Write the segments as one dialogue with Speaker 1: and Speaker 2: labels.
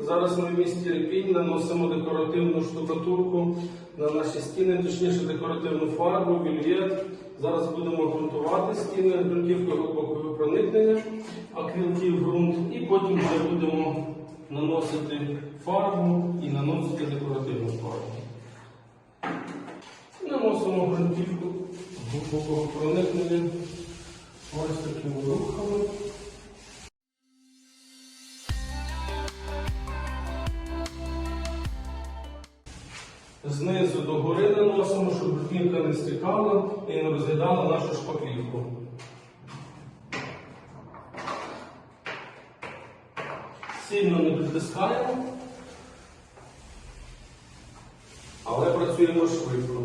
Speaker 1: Зараз ми в місті Ірпінь наносимо декоративну штукатурку на наші стіни, точніше декоративну фарбу, вільєт. Зараз будемо ґрунтувати стіни ґрунтівкою глибокого проникнення, акрилків ґрунт, і потім вже будемо наносити фарбу і наносити декоративну фарбу. Наносимо ґрунтівку глибокого проникнення ось такими рухами. Наносимо, щоб бруківка не стікала і не розглядала нашу шпаклівку. Сильно не притискаємо, але працюємо швидко.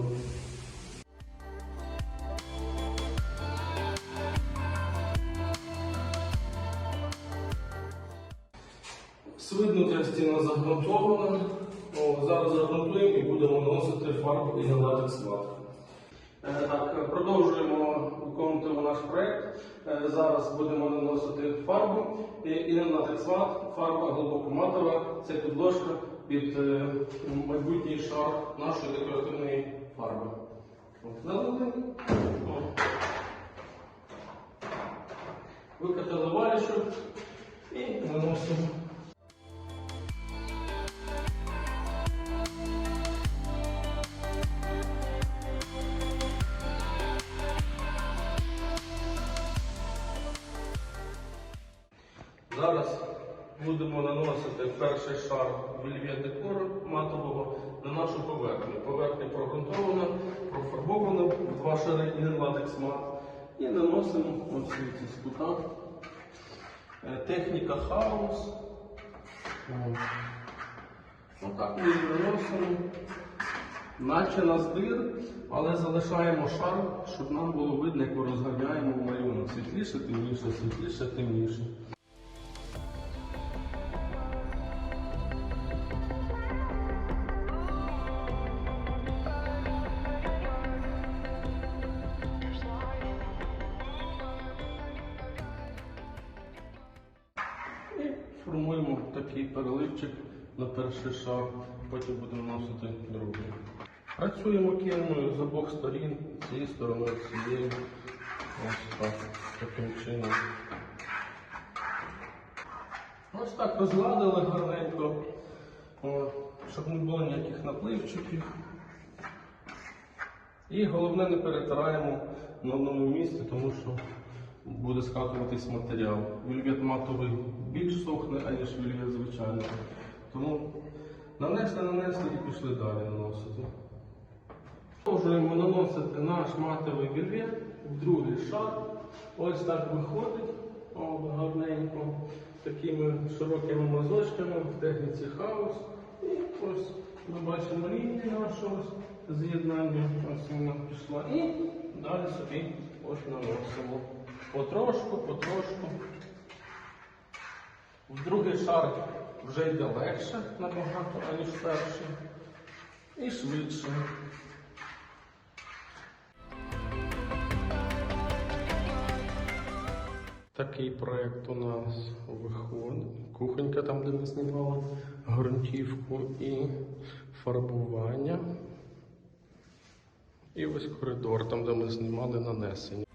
Speaker 1: Свиднута стіна загрунтована. О, зараз загрунтуємо і будемо наносити фарбу і на латекс мат. Е, Так, продовжуємо виконувати наш проект. Е, Зараз будемо наносити фарбу і, і на латекс мат. Фарба глибокоматова. Це підложка під е, майбутній шар нашої декоративної фарби. Налили. Викатали валічок і наносимо. Зараз будемо наносити перший шар вільвє декору матового на нашу поверхню. Поверхня прогрунтована, профарбована в два шари і латекс мат. І наносимо ось ці з кута. Е, Техніка хаос. Отак ми наносимо. Наче на здир, але залишаємо шар, щоб нам було видно, як ми розганяємо малюнок. Світліше, темніше, світліше, темніше. Формуємо такий переливчик на перший шар, потім будемо наносити другий. Працюємо кільною з обох сторін, цієї сторони, цієї. Ось так, таким чином. Ось так розгладили гарненько, щоб не було ніяких напливчиків. І головне не перетираємо на одному місці, тому що буде скатуватись матеріал. Вільвет матовий більш сохне, аніж вільвет звичайний. Тому нанесли, нанесли і пішли далі наносити. Продовжуємо наносити наш матовий вільвет в другий шар. Ось так виходить гарненько, такими широкими мазочками в техніці хаос. І ось ми бачимо лінію нашого з'єднання. Ось вона пішла. І далі собі ось наносимо. Потрошку, потрошку. В другий шар вже йде легше набагато, аніж перший. І швидше. Такий проєкт у нас виходить. Кухонька там, де ми знімали ґрунтівку і фарбування. І ось коридор, там, де ми знімали нанесення.